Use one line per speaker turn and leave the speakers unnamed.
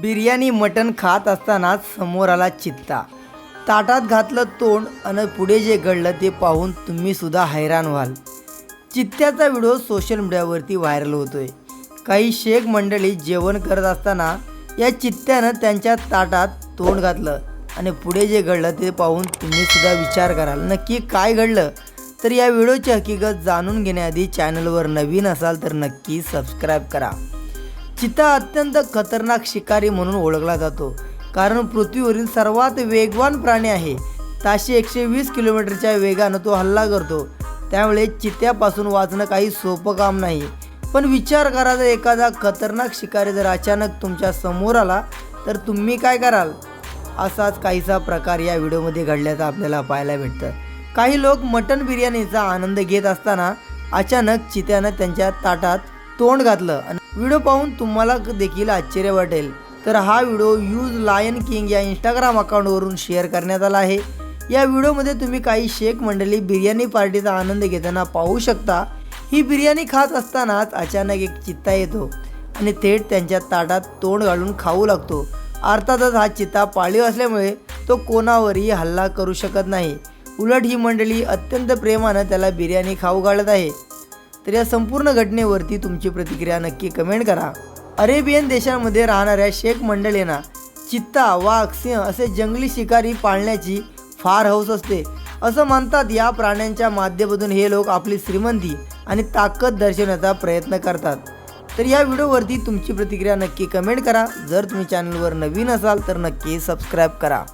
बिर्याणी मटण खात असतानाच समोर आला चित्ता. ताटात घातलं तोंड आणि पुढे जे घडलं ते पाहून तुम्ही सुद्धा हैराण व्हाल. चित्त्याचा व्हिडिओ सोशल मीडियावरती व्हायरल होतोय. काही शेख मंडळी जेवण करत असताना या चित्त्यानं त्यांच्या ताटात तोंड घातलं आणि पुढे जे घडलं ते पाहून तुम्हीसुद्धा विचार कराल. नक्की काय घडलं? तर या व्हिडिओची हकीकत जाणून घेण्याआधी चॅनलवर नवीन असाल तर नक्की सबस्क्राईब करा. चिता अत्यंत खतरनाक शिकारी म्हणून ओळखला जातो. कारण पृथ्वीवरील सर्वात वेगवान प्राणी आहे. ताशी एकशे वीस किलोमीटरच्या वेगानं तो हल्ला करतो. त्यामुळे चित्त्यापासून वाचणं काही सोपं काम नाही. पण विचार करा जर एखादा खतरनाक शिकारी जर अचानक तुमच्यासमोर आला तर तुम्ही काय कराल? असाच काहीसा प्रकार या व्हिडिओमध्ये घडल्याचा आपल्याला पाहायला भेटतं. काही लोक मटन बिर्याणीचा आनंद घेत असताना अचानक चित्यानं त्यांच्या ताटात तोंड घातलं आणि व्हिडिओ पाहून तुम्हाला देखील आश्चर्य वाटेल. तर हा व्हिडिओ यूज लायन किंग या इंस्टाग्राम अकाउंटवरून शेअर करण्यात आला आहे. या व्हिडिओमध्ये तुम्ही काही शेख मंडळी बिर्याणी पार्टीचा आनंद घेताना पाहू शकता. ही बिर्याणी खात असतानाच अचानक एक चित्ता येतो आणि थेट त्यांच्या ताटात तोंड घालून खाऊ लागतो. अर्थातच हा चित्ता पाळीव असल्यामुळे तो कोणावरही हल्ला करू शकत नाही. उलट ही मंडळी अत्यंत प्रेमानं त्याला बिर्याणी खाऊ घालत आहे. तर या संपूर्ण घटनेवरती तुमची प्रतिक्रिया नक्की कमेंट करा. अरेबियन देशांमध्ये राहणाऱ्या शेख मंडळींना चित्ता वाघ सिंह असे जंगली शिकारी पाळण्याची फार हौस असते. असं म्हणतात या प्राण्यांच्या माध्यमातून हे लोक आपली श्रीमंती आणि ताकद दर्शवण्याचा प्रयत्न करतात. तर या व्हिडिओवरती तुमची प्रतिक्रिया नक्की कमेंट करा. जर तुम्ही चॅनलवर नवीन असाल तर नक्की सबस्क्राईब करा.